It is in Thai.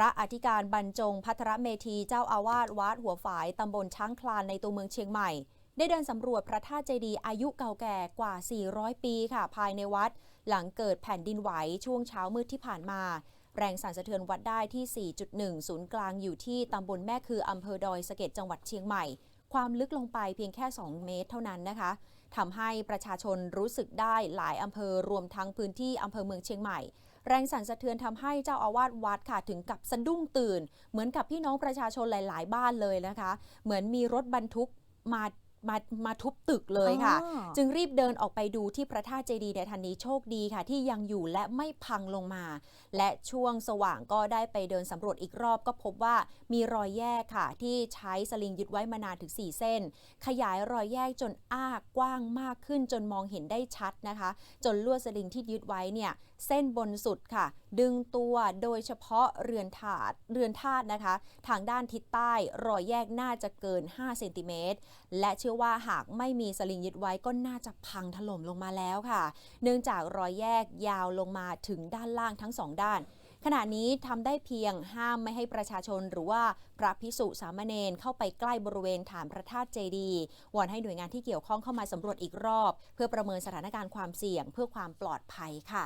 ระอธิการบรรจงพัทรเมธีเจ้าอาวาสวัดหัวฝายตำบลช้างคลานในตัวเมืองเชียงใหม่ ได้เดินสำรวจพระธาตุเจดีย์อายุเก่าแก่กว่า 400 ปีค่ะ ภายในวัด หลังเกิดแผ่นดินไหวช่วงเช้ามืดที่ผ่านมา แรงสั่นสะเทือนวัดได้ที่ 4.1 ศูนย์กลางอยู่ที่ตำบลแม่คืออำเภอดอยสะเก็ดจังหวัดเชียงใหม่ ความลึกลงไปเพียงแค่ 2 เมตรเท่านั้นนะคะทำให้ประชาชนรู้สึกได้หลายอำเภอรวมทั้งพื้นที่อำเภอเมืองเชียงใหม่ แรงสั่นสะเทือนทำให้เจ้าอาวาสวัดค่ะถึงกับสะดุ้งตื่น เหมือนกับพี่น้องประชาชนหลาย ๆ บ้านเลยนะคะ เหมือนมีรถบรรทุกมา มามาทุบตึกเลยค่ะ อ๋อ จึงรีบเดินออกไปดูที่พระธาตุเจดีย์ในทันนี้โชคดีค่ะ ที่ยังอยู่และไม่พังลงมา และช่วงสว่างก็ได้ไปเดินสำรวจอีกรอบก็พบว่ามีรอยแยกค่ะ ที่ใช้สลิงยึดไว้มานานถึง 4 เส้น ขยายรอยแยกจนอ้ากว้างมากขึ้นจนมองเห็นได้ชัดนะคะ จนลวดสลิงที่ยึดไว้เนี่ยเส้นบนสุดค่ะ ดึงตัวโดยเฉพาะเรือนถาดเรือนธาตุนะคะ ทางด้านทิศใต้รอยแยกน่าจะเกิน 5 เซนติเมตรและเชื่อว่าหากไม่มีสลิงยึดไว้ก็น่าจะพังถล่มลงมาแล้วค่ะ เนื่องจากรอยแยกยาวลงมาถึงด้านล่างทั้งสองด้านขณะนี้ทำได้เพียงห้ามไม่ให้ประชาชนหรือว่าพระพิสุสามเณรเข้าไปใกล้บริเวณฐานพระธาตุเจดีย์วอนให้หน่วยงานที่เกี่ยวข้องเข้ามาสำรวจอีกรอบ เพื่อประเมินสถานการณ์ความเสี่ยงเพื่อความปลอดภัยค่ะ